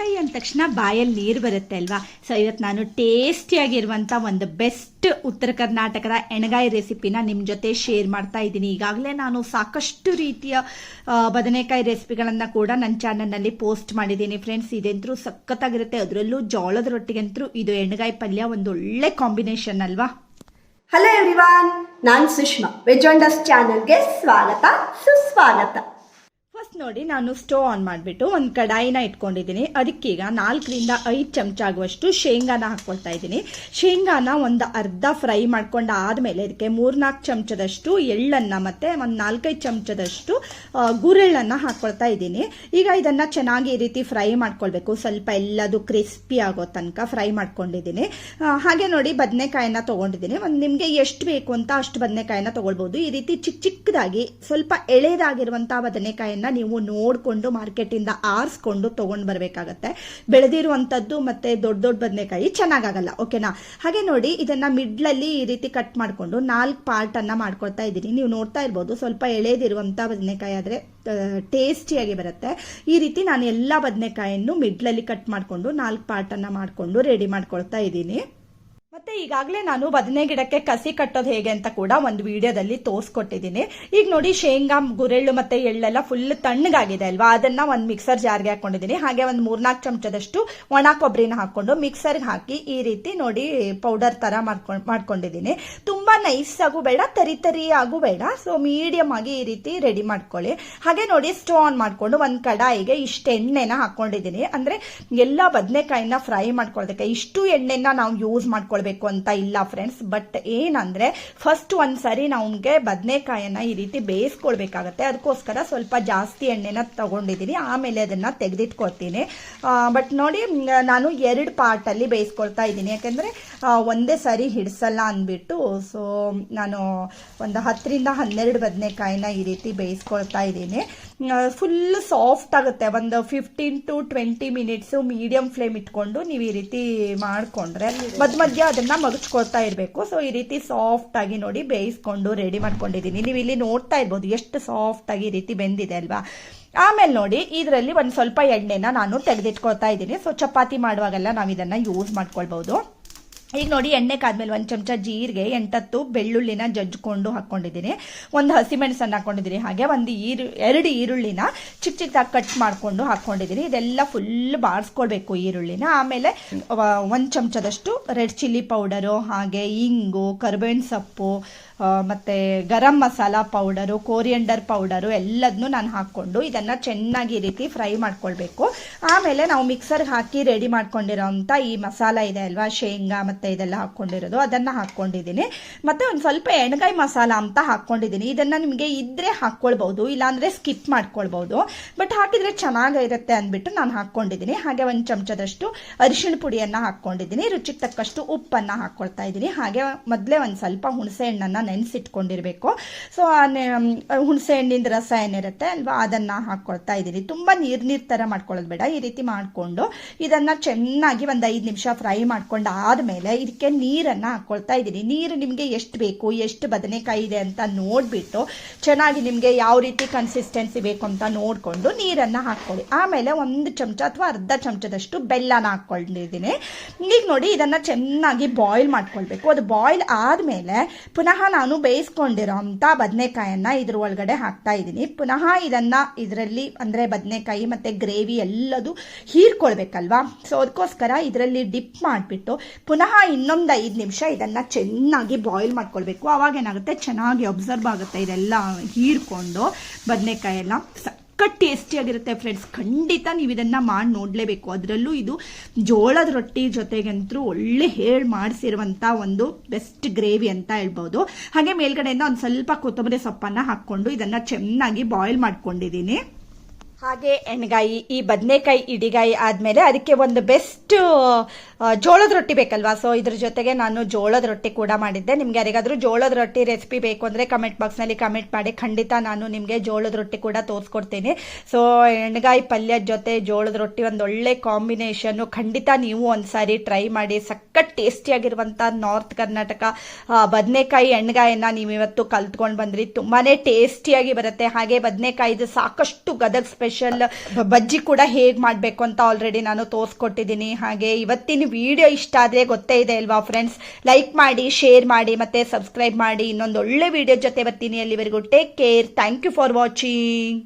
ಎಣ್ಗಾಯಿ ಅಂದ ತಕ್ಷಣ ಬಾಯಲ್ಲಿ ನೀರು ಬರುತ್ತೆ ಅಲ್ವಾ? ಸೊ ಇವತ್ತು ನಾನು ಟೇಸ್ಟಿಯಾಗಿರುವಂಥ ಒಂದು ಬೆಸ್ಟ್ ಉತ್ತರ ಕರ್ನಾಟಕದ ಎಣಗಾಯಿ ರೆಸಿಪಿನ ನಿಮ್ಮ ಜೊತೆ ಶೇರ್ ಮಾಡ್ತಾ ಇದ್ದೀನಿ. ಈಗಾಗಲೇ ನಾನು ಸಾಕಷ್ಟು ರೀತಿಯ ಬದನೆಕಾಯಿ ರೆಸಿಪಿಗಳನ್ನು ಕೂಡ ನನ್ನ ಚಾನಲ್ನಲ್ಲಿ ಪೋಸ್ಟ್ ಮಾಡಿದ್ದೀನಿ. ಫ್ರೆಂಡ್ಸ್ ಇದಂತರೂ ಸಖತ್ತಾಗಿರುತ್ತೆ. ಅದರಲ್ಲೂ ಜೋಳದ ರೊಟ್ಟಿಗಂತರೂ ಇದು ಎಣ್ಗಾಯಿ ಪಲ್ಯ ಒಂದು ಒಳ್ಳೆ ಕಾಂಬಿನೇಷನ್ ಅಲ್ವಾ? ಹಲೋ ಎವ್ರಿವಾನ್ ನಾನು ಸುಷ್ಮಾ. ವೆಜಾಂಡಸ್ ಚಾನಲ್ಗೆ ಸ್ವಾಗತ, ಸುಸ್ವಾಗತ. ಫಸ್ಟ್ ನೋಡಿ ನಾನು ಸ್ಟೋವ್ ಆನ್ ಮಾಡಿಬಿಟ್ಟು ಒಂದು ಕಡಾಯಿನ ಇಟ್ಕೊಂಡಿದ್ದೀನಿ. ಅದಕ್ಕೀಗ ನಾಲ್ಕರಿಂದ ಐದು ಚಮಚ ಆಗುವಷ್ಟು ಶೇಂಗಾನ ಹಾಕ್ಕೊಳ್ತಾ ಇದ್ದೀನಿ. ಶೇಂಗಾನ ಒಂದು ಅರ್ಧ ಫ್ರೈ ಮಾಡ್ಕೊಂಡು ಆದಮೇಲೆ ಇದಕ್ಕೆ ಮೂರ್ನಾಲ್ಕು ಚಮಚದಷ್ಟು ಎಳ್ಳನ್ನು ಮತ್ತು ಒಂದು ನಾಲ್ಕೈದು ಚಮಚದಷ್ಟು ಗುರೆಳ್ಳನ್ನು ಹಾಕ್ಕೊಳ್ತಾ ಇದ್ದೀನಿ. ಈಗ ಇದನ್ನು ಚೆನ್ನಾಗಿ ಈ ರೀತಿ ಫ್ರೈ ಮಾಡ್ಕೊಳ್ಬೇಕು. ಸ್ವಲ್ಪ ಎಲ್ಲದು ಕ್ರಿಸ್ಪಿ ಆಗೋ ತನಕ ಫ್ರೈ ಮಾಡ್ಕೊಂಡಿದ್ದೀನಿ. ಹಾಗೆ ನೋಡಿ ಬದನೆಕಾಯಿನ ತೊಗೊಂಡಿದ್ದೀನಿ. ಒಂದು ನಿಮಗೆ ಎಷ್ಟು ಬೇಕು ಅಂತ ಅಷ್ಟು ಬದನೆಕಾಯಿನ ತೊಗೊಳ್ಬೋದು. ಈ ರೀತಿ ಚಿಕ್ಕ ಚಿಕ್ಕದಾಗಿ ಸ್ವಲ್ಪ ಎಳೆದಾಗಿರುವಂಥ ಬದನೆಕಾಯಿನ ನೀವು ನೋಡಿಕೊಂಡು ಮಾರ್ಕೆಟಿಂದ ಆರಿಸ್ಕೊಂಡು ತೊಗೊಂಡು ಬರಬೇಕಾಗತ್ತೆ. ಬೆಳೆದಿರುವಂಥದ್ದು ಮತ್ತು ದೊಡ್ಡ ದೊಡ್ಡ ಬದನೆಕಾಯಿ ಚೆನ್ನಾಗಾಗಲ್ಲ ಓಕೆನಾ ಹಾಗೆ ನೋಡಿ, ಇದನ್ನು ಮಿಡ್ಲಲ್ಲಿ ಈ ರೀತಿ ಕಟ್ ಮಾಡಿಕೊಂಡು ನಾಲ್ಕು ಪಾರ್ಟನ್ನು ಮಾಡ್ಕೊಳ್ತಾ ಇದ್ದೀನಿ. ನೀವು ನೋಡ್ತಾ ಇರ್ಬೋದು, ಸ್ವಲ್ಪ ಎಳೆದಿರುವಂಥ ಬದನೆಕಾಯಿ ಆದರೆ ಟೇಸ್ಟಿಯಾಗಿ ಬರುತ್ತೆ. ಈ ರೀತಿ ನಾನು ಎಲ್ಲ ಬದನೆಕಾಯನ್ನು ಮಿಡ್ಲಲ್ಲಿ ಕಟ್ ಮಾಡಿಕೊಂಡು ನಾಲ್ಕು ಪಾರ್ಟನ್ನು ಮಾಡಿಕೊಂಡು ರೆಡಿ ಮಾಡ್ಕೊಳ್ತಾ ಇದ್ದೀನಿ. ಮತ್ತೆ ಈಗಾಗಲೇ ನಾನು ಬದನೆ ಗಿಡಕ್ಕೆ ಕಸಿ ಕಟ್ಟೋದು ಹೇಗೆ ಅಂತ ಕೂಡ ಒಂದು ವಿಡಿಯೋದಲ್ಲಿ ತೋರಿಸ್ಕೊಟ್ಟಿದ್ದೀನಿ. ಈಗ ನೋಡಿ ಶೇಂಗಾ, ಗುರೆಳ್ಳು ಮತ್ತೆ ಎಳ್ಳೆಲ್ಲ ಫುಲ್ ತಣ್ಣಗಾಗಿದೆ ಅಲ್ವಾ? ಅದನ್ನ ಒಂದು ಮಿಕ್ಸರ್ ಜಾರ್ಗೆ ಹಾಕೊಂಡಿದ್ದೀನಿ. ಹಾಗೆ ಒಂದು ಮೂರ್ನಾಲ್ಕು ಚಮಚದಷ್ಟು ಒಣ ಕೊಬ್ಬರಿನ ಹಾಕೊಂಡು ಮಿಕ್ಸರ್ಗೆ ಹಾಕಿ ಈ ರೀತಿ ನೋಡಿ ಪೌಡರ್ ತರ ಮಾಡ್ಕೊಂಡು ಮಾಡ್ಕೊಂಡಿದ್ದೀನಿ. ತುಂಬಾ ನೈಸ್ ಆಗು ಬೇಡ, ತರಿ ತರಿ ಆಗು ಬೇಡ. ಸೊ ಮೀಡಿಯಂ ಆಗಿ ಈ ರೀತಿ ರೆಡಿ ಮಾಡ್ಕೊಳ್ಳಿ. ಹಾಗೆ ನೋಡಿ ಸ್ಟವ್ ಆನ್ ಮಾಡ್ಕೊಂಡು ಒಂದು ಕಡಾಯಿಗೆ ಇಷ್ಟು ಎಣ್ಣೆನ ಹಾಕೊಂಡಿದ್ದೀನಿ. ಅಂದ್ರೆ ಎಲ್ಲ ಬದನೆಕಾಯಿನ ಫ್ರೈ ಮಾಡ್ಕೊಳ್ಳೋದಕ್ಕೆ ಇಷ್ಟು ಎಣ್ಣೆನ ನಾವು ಯೂಸ್ ಮಾಡ್ಕೊಳ್ಬೇಕು ಅಂತ ಇಲ್ಲ ಫ್ರೆಂಡ್ಸ್ ಬಟ್ ಏನಂದ್ರೆ ಫಸ್ಟ್ ಒಂದ್ಸರಿ ನಮಗೆ ಬದನೆಕಾಯನ್ನ ಈ ರೀತಿ ಬೇಯಿಸ್ಕೊಳ್ಬೇಕಾಗತ್ತೆ. ಅದಕ್ಕೋಸ್ಕರ ಸ್ವಲ್ಪ ಜಾಸ್ತಿ ಎಣ್ಣೆನ ತಗೊಂಡಿದ್ದೀನಿ ಆಮೇಲೆ ಅದನ್ನ ತೆಗೆದಿಟ್ಕೊಳ್ತೀನಿ ಬಟ್ ನೋಡಿ ನಾನು ಎರಡು ಪಾರ್ಟಲ್ಲಿ ಬೇಯಿಸ್ಕೊಳ್ತಾ ಇದ್ದೀನಿ. ಯಾಕಂದ್ರೆ ಒಂದೇ ಸರಿ ಹಿಡಿಸಲ್ಲ ಅಂದ್ಬಿಟ್ಟು ಸೊ ನಾನು ಒಂದು ಹತ್ತರಿಂದ ಹನ್ನೆರಡು ಬದನೆಕಾಯಿನ ಈ ರೀತಿ ಬೇಯಿಸ್ಕೊಳ್ತಾ ಇದ್ದೀನಿ. ಫುಲ್ ಸಾಫ್ಟ್ ಆಗುತ್ತೆ. ಒಂದು fifteen to twenty minutes medium flame ಇಟ್ಕೊಂಡು ನೀವು ಈ ರೀತಿ ಮಾಡಿಕೊಂಡ್ರೆ ಮಧ್ಯ ಮಧ್ಯ ಅದನ್ನ ಮಗಚ್ಕೊಳ್ತಾ ಇರಬೇಕು. ಸೊ ಈ ರೀತಿ ಸಾಫ್ಟ್ ಆಗಿ ನೋಡಿ ಬೇಯಿಸ್ಕೊಂಡು ರೆಡಿ ಮಾಡ್ಕೊಂಡಿದ್ದೀನಿ. ನೀವು ಇಲ್ಲಿ ನೋಡ್ತಾ ಇರ್ಬೋದು ಎಷ್ಟು ಸಾಫ್ಟ್ ಆಗಿ ಈ ರೀತಿ ಬೆಂದಿದೆ ಅಲ್ವಾ? ಆಮೇಲೆ ನೋಡಿ, ಇದರಲ್ಲಿ ಒಂದು ಸ್ವಲ್ಪ ಎಣ್ಣೆನ ನಾನು ತೆಗೆದಿಟ್ಕೊಳ್ತಾ ಇದ್ದೀನಿ. ಸೊ ಚಪಾತಿ ಮಾಡುವಾಗೆಲ್ಲ ನಾವು ಇದನ್ನ ಯೂಸ್ ಮಾಡ್ಕೊಳ್ಬಹುದು ಈಗ ನೋಡಿ ಎಣ್ಣೆ ಕಾದ್ಮೇಲೆ ಒಂದು ಚಮಚ ಜೀರಿಗೆ, ಎಂಟತ್ತು ಬೆಳ್ಳುಳ್ಳಿನ ಜಜ್ಜಿಕೊಂಡು ಹಾಕ್ಕೊಂಡಿದ್ದೀನಿ ಒಂದು ಹಸಿಮೆಣಸನ್ನು ಹಾಕ್ಕೊಂಡಿದ್ದೀನಿ ಹಾಗೆ ಒಂದು ಈರು, ಎರಡು ಈರುಳ್ಳಿನ ಚಿಕ್ಕ ಚಿಕ್ಕದಾಗಿ ಕಟ್ ಮಾಡಿಕೊಂಡು ಹಾಕ್ಕೊಂಡಿದ್ದೀನಿ ಇದೆಲ್ಲ ಫುಲ್ ಬಾರಿಸ್ಕೊಳ್ಬೇಕು ಈರುಳ್ಳಿನ. ಆಮೇಲೆ ಒಂದು ಚಮಚದಷ್ಟು ರೆಡ್ ಚಿಲ್ಲಿ ಪೌಡರು, ಹಾಗೆ ಇಂಗು, ಕರ್ಬೇವಿನ ಸೊಪ್ಪು ಮತ್ತೆ garam masala powder, coriander powder ಎಲ್ಲದನ್ನು ನಾನು ಹಾಕ್ಕೊಂಡು ಇದನ್ನು ಚೆನ್ನಾಗಿ ರೀತಿ ಫ್ರೈ ಮಾಡ್ಕೊಳ್ಬೇಕು. ಆಮೇಲೆ ನಾವು ಮಿಕ್ಸರ್ಗೆ ಹಾಕಿ ರೆಡಿ ಮಾಡ್ಕೊಂಡಿರೋಂಥ ಈ ಮಸಾಲ ಇದೆ ಅಲ್ವಾ, ಶೇಂಗಾ ಮತ್ತು ಇದೆಲ್ಲ ಹಾಕ್ಕೊಂಡಿರೋದು, ಅದನ್ನು ಹಾಕ್ಕೊಂಡಿದ್ದೀನಿ. ಮತ್ತು ಒಂದು ಸ್ವಲ್ಪ ಎಣ್ಗಾಯಿ ಮಸಾಲ ಅಂತ ಹಾಕ್ಕೊಂಡಿದ್ದೀನಿ. ಇದನ್ನು ನಿಮಗೆ ಇದ್ದರೆ ಹಾಕ್ಕೊಳ್ಬೋದು ಇಲ್ಲಾಂದರೆ ಸ್ಕಿಪ್ ಮಾಡ್ಕೊಳ್ಬೋದು ಬಟ್ ಹಾಕಿದರೆ ಚೆನ್ನಾಗಿರುತ್ತೆ ಅಂದ್ಬಿಟ್ಟು ನಾನು ಹಾಕ್ಕೊಂಡಿದ್ದೀನಿ. ಹಾಗೆ ಒಂದು ಚಮಚದಷ್ಟು ಅರಿಶಿಣ ಪುಡಿಯನ್ನು ಹಾಕ್ಕೊಂಡಿದ್ದೀನಿ. ರುಚಿಗೆ ತಕ್ಕಷ್ಟು ಉಪ್ಪನ್ನು ಹಾಕ್ಕೊಳ್ತಾ ಇದ್ದೀನಿ. ಹಾಗೆ ಮೊದಲೇ ಒಂದು ಸ್ವಲ್ಪ ಹುಣಸೆ ಹಣ್ಣನ್ನು ನೆನೆಸಿಟ್ಕೊಂಡಿರಬೇಕು. ಸೊ ಹುಣಸೆ ಹಣ್ಣಿಂದ ರಸ ಏನಿರುತ್ತೆ ಅಲ್ವಾ, ಅದನ್ನು ಹಾಕ್ಕೊಳ್ತಾ ಇದ್ದೀನಿ. ತುಂಬ ನೀರು ನೀರು ಥರ ಮಾಡ್ಕೊಳ್ಳೋದು ಬೇಡ. ಈ ರೀತಿ ಮಾಡಿಕೊಂಡು ಇದನ್ನು ಚೆನ್ನಾಗಿ ಒಂದು ಐದು ನಿಮಿಷ ಫ್ರೈ ಮಾಡ್ಕೊಂಡು ಆದ್ಮೇಲೆ ಇದಕ್ಕೆ ನೀರನ್ನು ಹಾಕ್ಕೊಳ್ತಾ ಇದ್ದೀನಿ. ನೀರು ನಿಮಗೆ ಎಷ್ಟು ಬೇಕು, ಎಷ್ಟು ಬದನೆಕಾಯಿ ಇದೆ ಅಂತ ನೋಡಿಬಿಟ್ಟು ಚೆನ್ನಾಗಿ ನಿಮಗೆ ಯಾವ ರೀತಿ ಕನ್ಸಿಸ್ಟೆನ್ಸಿ ಬೇಕು ಅಂತ ನೋಡಿಕೊಂಡು ನೀರನ್ನು ಹಾಕ್ಕೊಳ್ಳಿ. ಆಮೇಲೆ ಒಂದು ಚಮಚ ಅಥವಾ ಅರ್ಧ ಚಮಚದಷ್ಟು ಬೆಲ್ಲನ ಹಾಕೊಂಡಿದ್ದೀನಿ ಈಗ ನೋಡಿ, ಇದನ್ನು ಚೆನ್ನಾಗಿ ಬಾಯ್ಲ್ ಮಾಡ್ಕೊಳ್ಬೇಕು. ಅದು ಬಾಯ್ಲ್ ಆದಮೇಲೆ ಪುನಃ ನಾನು ಬೇಯಿಸ್ಕೊಂಡಿರೋ ಅಂಥ ಬದನೆಕಾಯನ್ನು ಇದ್ರ ಒಳಗಡೆ ಹಾಕ್ತಾ ಇದ್ದೀನಿ. ಪುನಃ ಇದನ್ನು ಇದರಲ್ಲಿ ಅಂದರೆ ಬದನೆಕಾಯಿ ಮತ್ತು ಗ್ರೇವಿ ಎಲ್ಲದು ಹೀರ್ಕೊಳ್ಬೇಕಲ್ವಾ? ಸೊ ಅದಕ್ಕೋಸ್ಕರ ಇದರಲ್ಲಿ ಡಿಪ್ ಮಾಡಿಬಿಟ್ಟು ಪುನಃ ಇನ್ನೊಂದು ಐದು ನಿಮಿಷ ಇದನ್ನು ಚೆನ್ನಾಗಿ ಬಾಯ್ಲ್ ಮಾಡ್ಕೊಳ್ಬೇಕು. ಅವಾಗ ಏನಾಗುತ್ತೆ? ಚೆನ್ನಾಗಿ ಅಬ್ಸರ್ವ್ ಆಗುತ್ತೆ ಇದೆಲ್ಲ ಹೀರ್ಕೊಂಡು ಬದನೆಕಾಯಿ ಎಲ್ಲ ಸಖತ್ ಟೇಸ್ಟಿಯಾಗಿರುತ್ತೆ ಫ್ರೆಂಡ್ಸ್ ಖಂಡಿತ ನೀವು ಇದನ್ನ ಮಾಡಿ ನೋಡಲೇಬೇಕು. ಅದರಲ್ಲೂ ಇದು ಜೋಳದ ರೊಟ್ಟಿ ಜೊತೆಗಂತೂ ಒಳ್ಳೆ ಹೇಳಿ ಮಾಡಿಸಿರುವಂಥ ಒಂದು ಬೆಸ್ಟ್ ಗ್ರೇವಿ ಅಂತ ಹೇಳ್ಬೋದು. ಹಾಗೆ ಮೇಲ್ಗಡೆಯಿಂದ ಒಂದು ಸ್ವಲ್ಪ ಕೊತ್ತಂಬರಿ ಸೊಪ್ಪನ್ನು ಹಾಕ್ಕೊಂಡು ಇದನ್ನು ಚೆನ್ನಾಗಿ ಬಾಯ್ಲ್ ಮಾಡ್ಕೊಂಡಿದ್ದೀನಿ. ಹಾಗೆ ಎಣ್ಗಾಯಿ, ಈ ಬದನೆಕಾಯಿ, ಇಡಿಗಾಯಿ ಆದಮೇಲೆ ಅದಕ್ಕೆ ಒಂದು ಬೆಸ್ಟ್ ಜೋಳದ ರೊಟ್ಟಿ ಬೇಕಲ್ವಾ? ಸೊ ಇದ್ರ ಜೊತೆಗೆ ನಾನು ಜೋಳದ ರೊಟ್ಟಿ ಕೂಡ ಮಾಡಿದ್ದೆ. ನಿಮ್ಗೆ ಯಾರಿಗಾದ್ರೂ ಜೋಳದ ರೊಟ್ಟಿ ರೆಸಿಪಿ ಬೇಕು ಅಂದರೆ ಕಮೆಂಟ್ ಬಾಕ್ಸ್ನಲ್ಲಿ ಕಮೆಂಟ್ ಮಾಡಿ. ಖಂಡಿತ ನಾನು ನಿಮಗೆ ಜೋಳದ ರೊಟ್ಟಿ ಕೂಡ ತೋರಿಸ್ಕೊಡ್ತೀನಿ. ಸೊ ಎಣ್ಗಾಯಿ ಪಲ್ಯದ ಜೊತೆ ಜೋಳದ ರೊಟ್ಟಿ ಒಂದು ಒಳ್ಳೆ ಕಾಂಬಿನೇಷನ್ ಖಂಡಿತ ನೀವು ಒಂದ್ಸಾರಿ ಟ್ರೈ ಮಾಡಿ. ಸಖತ್ ಟೇಸ್ಟಿಯಾಗಿರುವಂಥ ನಾರ್ತ್ ಕರ್ನಾಟಕ ಬದನೆಕಾಯಿ ಎಣ್ಗಾಯನ್ನು ನೀವು ಇವತ್ತು ಕಲ್ತ್ಕೊಂಡು ಬಂದ್ರಿ. ತುಂಬಾ ಟೇಸ್ಟಿಯಾಗಿ ಬರುತ್ತೆ. ಹಾಗೆ ಬದನೆಕಾಯಿದು ಸಾಕಷ್ಟು ಗದಗ್ ಸ್ಪೆಷಲ್ ಸ್ಪೆಷಲ್ ಬಜ್ಜಿ ಕೂಡ ಹೇಗೆ ಮಾಡಬೇಕು ಅಂತ ಆಲ್ರೆಡಿ ನಾನು ತೋರಿಸ್ಕೊಟ್ಟಿದ್ದೀನಿ. ಹಾಗೆ ಇವತ್ತಿನ ವಿಡಿಯೋ ಇಷ್ಟ ಆದರೆ ಗೊತ್ತೇ ಇದೆ ಅಲ್ವಾ ಫ್ರೆಂಡ್ಸ್ ಲೈಕ್ ಮಾಡಿ ಶೇರ್ ಮಾಡಿ, ಮತ್ತೆ ಸಬ್ಸ್ಕ್ರೈಬ್ ಮಾಡಿ. ಇನ್ನೊಂದು ಒಳ್ಳೆ ವಿಡಿಯೋ ಜೊತೆ ಬರ್ತೀನಿ ಅಲ್ಲಿವರೆಗೂ. Take care thank you for watching